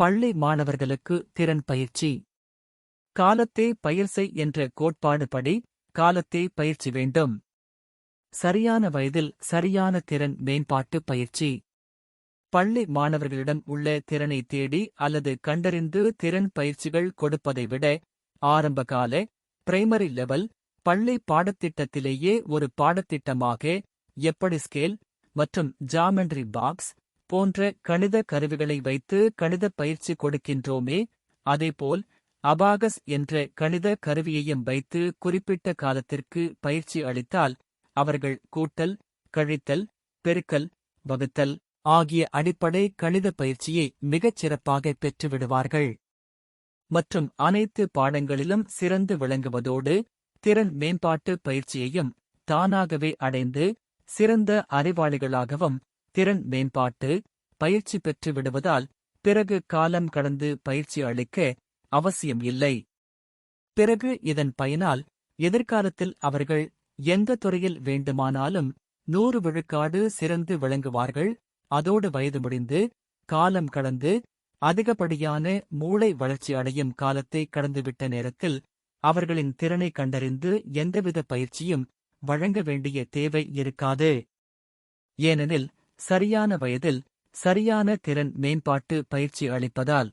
பள்ளி மாணவர்களுக்கு திறன் பயிற்சி. காலத்தே பயிர் செய் என்ற கோட்பாடு படி காலத்தே பயிற்சி வேண்டும். சரியான வயதில் சரியான திறன் மேம்பாட்டு பயிற்சி. பள்ளி மாணவர்களிடம் உள்ள திறனை தேடி அல்லது கண்டறிந்து திறன் பயிற்சிகள் கொடுப்பதை விட ஆரம்பகால பிரைமரி லெவல் பள்ளி பாடத்திட்டத்திலேயே ஒரு பாடத்திட்டமாக எப்படி ஸ்கேல் மற்றும் ஜாமெண்ட்ரி பாக்ஸ் போன்ற கணித கருவிகளை வைத்து கணித பயிற்சி கொடுக்கின்றோமே அதேபோல் அபாகஸ் என்ற கணித கருவியையும் வைத்து குறிப்பிட்ட காலத்திற்கு பயிற்சி அளித்தால் அவர்கள் கூட்டல் கழித்தல் பெருக்கல் வகுத்தல் ஆகிய அடிப்படை கணித பயிற்சியை மிகச் சிறப்பாக பெற்றுவிடுவார்கள். மற்றும் அனைத்து பாடங்களிலும் சிறந்து விளங்குவதோடு திறன் மேம்பாட்டு பயிற்சியையும் தானாகவே அடைந்து சிறந்த அறிவாளிகளாகவும் திறன் மேம்பாட்டு பயிற்சி பெற்று விடுவதால் பிறகு காலம் கடந்து பயிற்சி அளிக்க அவசியம் இல்லை. பிறகு இதன் பயனால் எதிர்காலத்தில் அவர்கள் எந்த துறையில் வேண்டுமானாலும் நூறு விழுக்காடு சிறந்து விளங்குவார்கள். அதோடு வயது முடிந்து காலம் கடந்து அதிகப்படியான மூளை வளர்ச்சி அடையும் காலத்தை கடந்துவிட்ட நேரத்தில் அவர்களின் திறனை கண்டறிந்து எந்தவித பயிற்சியும் வழங்க வேண்டிய தேவை இருக்காது. ஏனெனில் சரியான வயதில் சரியான திறன் மேம்பாட்டு பயிற்சி அளிப்பதால்